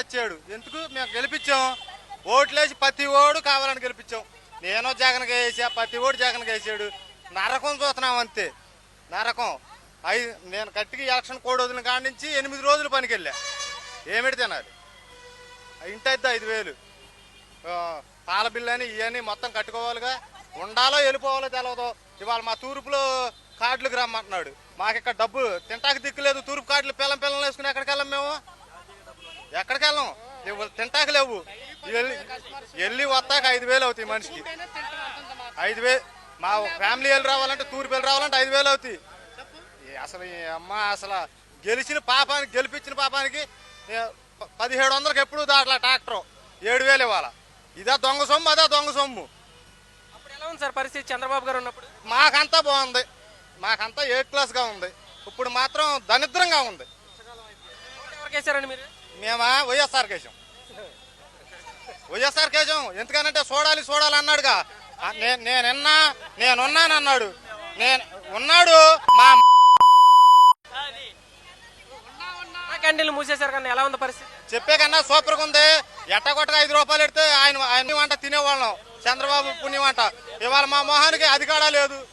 వచ్చాడు. ఎందుకు? మేము గెలిపించాం. ఓట్లేసి ప్రతి ఓడు కావాలని గెలిపించాం. నేను జగన్ వేసా ప్రతి ఓడు జగన్ వేసాడు. నరకం చూస్తున్నాం అంతే. నరకం. ఐదు నేను గట్టికి ఎలక్షన్ కోడ్ వదిలిన కాడి నుంచి ఎనిమిది రోజులు పనికి వెళ్ళా ఏమిటి తినాలి? ఇంటి అయితే ఐదు వేలు. పాల బిల్లు అని ఇవన్నీ మొత్తం కట్టుకోవాలిగా. ఉండాలో వెళ్ళిపోవాలో తెలవదు. ఇవాళ మా తూర్పులో కార్డులకు రమ్మంటున్నాడు. మాకు ఇక్కడ డబ్బు తింటాకి దిక్కులేదు తూర్పు కార్డులు పిల్లం పిల్లలు వేసుకుని అక్కడ ఎక్కడికి వెళ్ళాం తింటాకి లేవు. వెళ్ళి వెళ్ళి వస్తాక ఐదు వేలు అవుతాయి మనిషికి. ఐదు వేలు మా ఫ్యామిలీ వెళ్ళి రావాలంటే తూర్పు వెళ్ళి రావాలంటే ఐదు వేలు అవుతాయి. అసలు అమ్మ అసలు గెలిచిన పాపానికి గెలిపించిన పాపానికి ఏ, పదిహేడు వందలకి ఎప్పుడు దాట్లా ట్రాక్టర్? ఏడు వేలు ఇవ్వాల? ఇదా దొంగ సొమ్ము అదా దొంగ సొమ్ము. అప్పుడు ఎలా ఉంది సార్ పరిస్థితి చంద్రబాబు గారు ఉన్నప్పుడు? మాకంతా బాగుంది. మాకంతా ఎయిట్ క్లాస్గా ఉంది. ఇప్పుడు మాత్రం దరిద్రంగా ఉంది. ఓటు ఎవరికి వేశారండి మీరు? మేమా? వైఎస్ఆర్ కేశం. వైఎస్ఆర్ కేశం ఎందుకనంటే చూడాలి చూడాలి అన్నాడుగా. ఆ, నే- నేనున్నా నేనున్నాను అన్నాడు నేను ఉన్నాడు మా క్యాంటీన్లు మూసేశారు కానీ ఎలా ఉంది పరిస్థితి? చెప్పే కన్నా సూపర్గా ఉంది. ఎట్టగొట్టగా ఐదు రూపాయలు ఎడితే ఆయన ఆయన వంట తినేవాళ్ళం. చంద్రబాబు పుణ్యం వంట ఇవాళ మా మొహానికి అది కూడా లేదు.